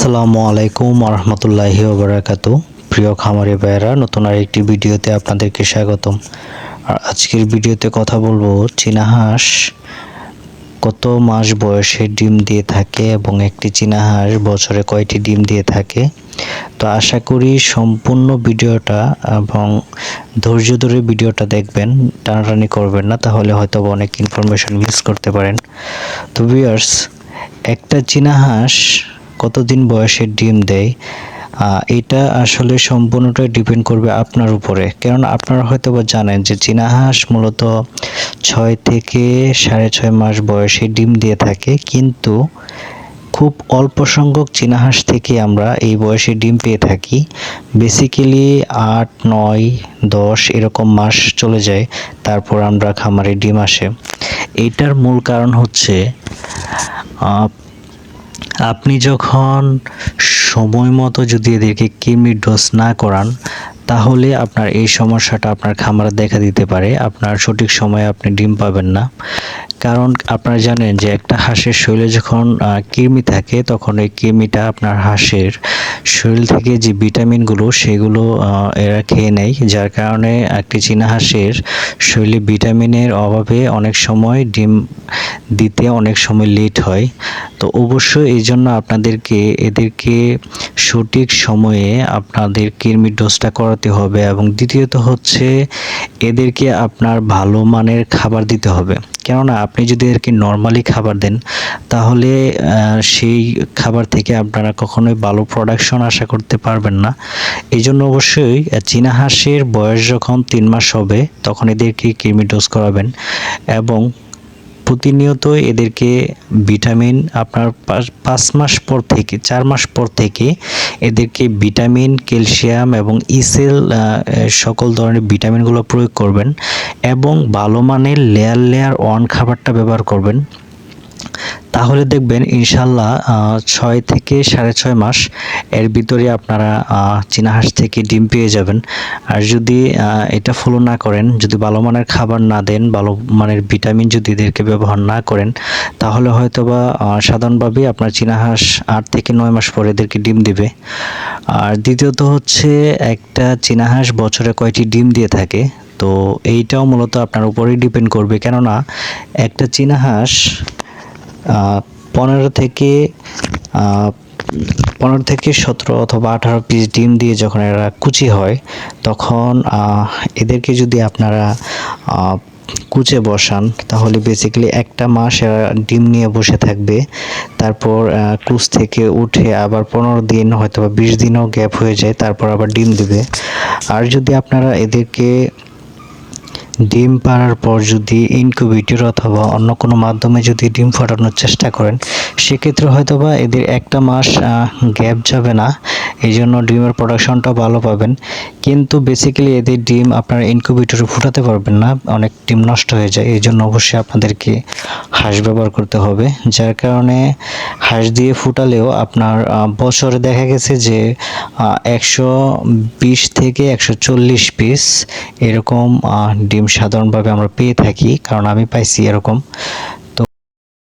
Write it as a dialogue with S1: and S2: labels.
S1: আসসালামু আলাইকুম রহমতুল্লাহি ওবরাকাত প্রিয় খামারি ভাইয়েরা, নতুন আরেকটি ভিডিওতে আপনাদেরকে স্বাগতম। আর আজকের ভিডিওতে কথা বলব, চীনা হাঁস কত মাস বয়সে ডিম দিয়ে থাকে এবং একটি চীনা হাঁস বছরে কয়টি ডিম দিয়ে থাকে? তো আশা করি সম্পূর্ণ ভিডিওটা এবং ধৈর্য ধরে ভিডিওটা দেখবেন, টানাটানি করবেন না, তাহলে হয়তো অনেক ইনফরমেশন মিস করতে পারেন। তো ভিউয়ার্স একটা চীনা হাঁস কতদিন বয়সে ডিম দেয় এটা আসলে সম্পূর্ণটাই ডিপেন্ড করবে আপনার উপরে। কারণ আপনারা হয়তো বা জানেন যে চীনা হাঁস মূলত ছয় থেকে সাড়ে ছয় মাস বয়সে ডিম দিয়ে থাকে, কিন্তু খুব অল্প সংখ্যক চীনা হাঁস থেকে আমরা এই বয়সে ডিম পেয়ে থাকি। বেসিক্যালি আট, নয়, দশ এরকম মাস চলে যায়, তারপর আমরা খামারে ডিম আসে। এইটার মূল কারণ হচ্ছে আপনি যখন সময় মতো যদি এদেরকে কৃমির ডোজ না করান, তাহলে আপনার এই সমস্যাটা আপনার খামারে দেখা দিতে পারে। আপনার সঠিক সময়ে আপনি ডিম পাবেন না। কারণ আপনারা জানেন যে একটা হাঁসের শরীরে যখন কৃমি থাকে, তখন এই কৃমিটা আপনার হাঁসের শরীর থেকে যে ভিটামিনগুলো, সেগুলো এরা খেয়ে নেয়। যার কারণে একটি চীনা হাঁসের শরীরে ভিটামিনের অভাবে অনেক সময় ডিম দিতে, অনেক সময় লেট হয়। তো অবশ্যই এই জন্য আপনাদেরকে, এদেরকে সঠিক সময়ে আপনাদের কৃমির ডোজটা করাতে হবে এবং দ্বিতীয়ত হচ্ছে এদেরকে আপনার ভালো মানের খাবার দিতে হবে। কেননা আপনি যদি এদেরকে নর্মালি খাবার দেন, তাহলে সেই খাবার থেকে আপনারা কখনোই ভালো প্রোডাকশন আশা করতে পারবেন না। এই জন্য অবশ্যই চীনা হাঁসের বয়স যখন তিন মাস হবে, তখন এদেরকে কৃমি ডোজ করাবেন এবং প্রতিনিয়ত এদেরকে ভিটামিন আপনার পাঁচ- মাস পর থেকে, চার মাস পর থেকে এদেরকে ভিটামিন, ক্যালসিয়াম এবং ইসেল সকল ধরনের ভিটামিনগুলো প্রয়োগ করবেন এবং ভালো মানের লেয়ার লেয়ার ওয়ান খাবারটা ব্যবহার করবেন। তাহলে দেখবেন ইনশাল্লাহ ছয় থেকে সাড়ে ছয় মাস এর ভিতরে আপনারা আহ, চীনা হাঁস থেকে ডিম পেয়ে যাবেন। আর যদি এটা ফলো না করেন যদি ভালো মানের খাবার না দেন ভালো মানের ভিটামিন যদি এদেরকে ব্যবহার না করেন তাহলে হয়তো বা আহ, সাধারণভাবে আপনার চীনা হাঁস আট থেকে নয় মাস পরে এদেরকে ডিম দিবে। আর দ্বিতীয়ত হচ্ছে একটা চীনা হাঁস বছরে কয়টি ডিম দিয়ে থাকে তো এইটাও মূলত আপনার উপরেই ডিপেন্ড করবে। কেননা একটা চীনা হাঁস পনেরো থেকে পনেরো থেকে সতেরো অথবা আঠারো পিস ডিম দিয়ে যখন এরা কুচি হয়, তখন এদেরকে যদি আপনারা কুচে বসান, তাহলে বেসিক্যালি একটা মাস এরা ডিম নিয়ে বসে থাকবে। তারপর কুচ থেকে উঠে আবার পনেরো দিন হয়তো বা বিশ দিনও গ্যাপ হয়ে যায়, তারপর আবার ডিম দিবে। আর যদি আপনারা এদেরকে ডিম পাড়ার পর যদি ইনকিউবেটর অথবা অন্য কোনো মাধ্যমে যদি ডিম ফাটানোর চেষ্টা করেন সেক্ষেত্রে হয়তো বা এদের একটা মাস গ্যাপ যাবে না। এই জন্য ডিমের প্রোডাকশনটা ভালো পাবেন। কিন্তু বেসিক্যালি এদের ডিম আপনার ইনকিউবেটরে ফুটাতে পারবেন না। অনেক ডিম নষ্ট হয়ে যায়। এই জন্য অবশ্যই আপনাদেরকে হাঁস ব্যবহার করতে হবে। যার কারণে হাঁস দিয়ে ফুটালেও আপনার বছরে দেখা গেছে যে একশো বিশ থেকে একশো চল্লিশ পিস এরকম ডিম সাধারণভাবে আমরা পেয়ে থাকি। কারণ আমি পাইছি এরকম।